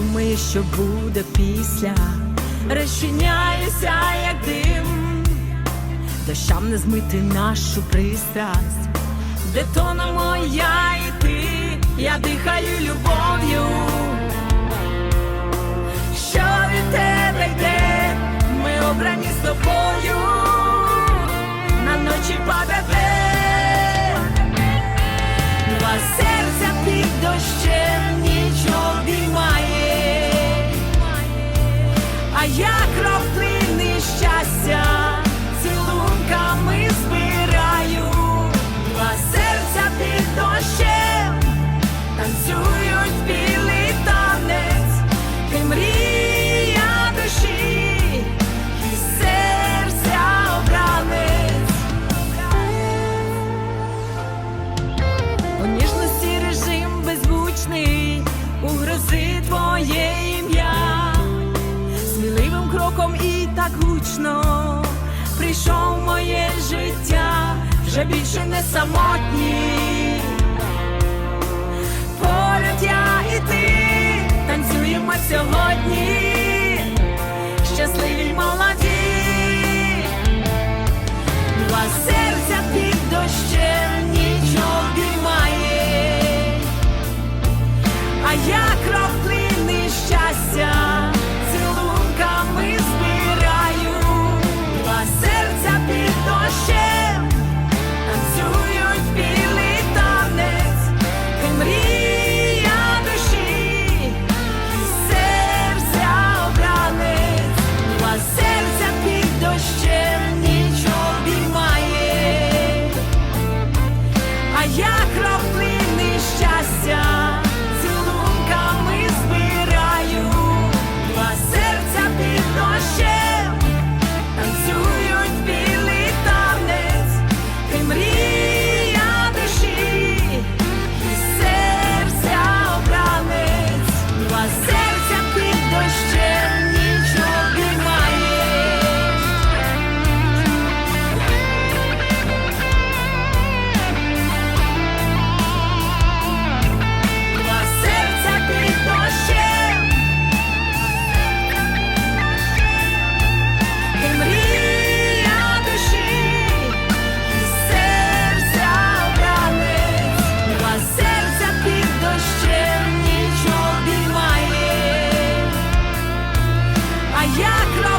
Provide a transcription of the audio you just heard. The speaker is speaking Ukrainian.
думає, що буде після, розчиняюся, як дим, дощам не змити нашу пристрасть, де тонемо я і ти, я дихаю любов'ю, що від тебе йде, ми обрані я так гучно прийшов моє життя, вже більше не самотній. Поряд я і ти танцюємо сьогодні, як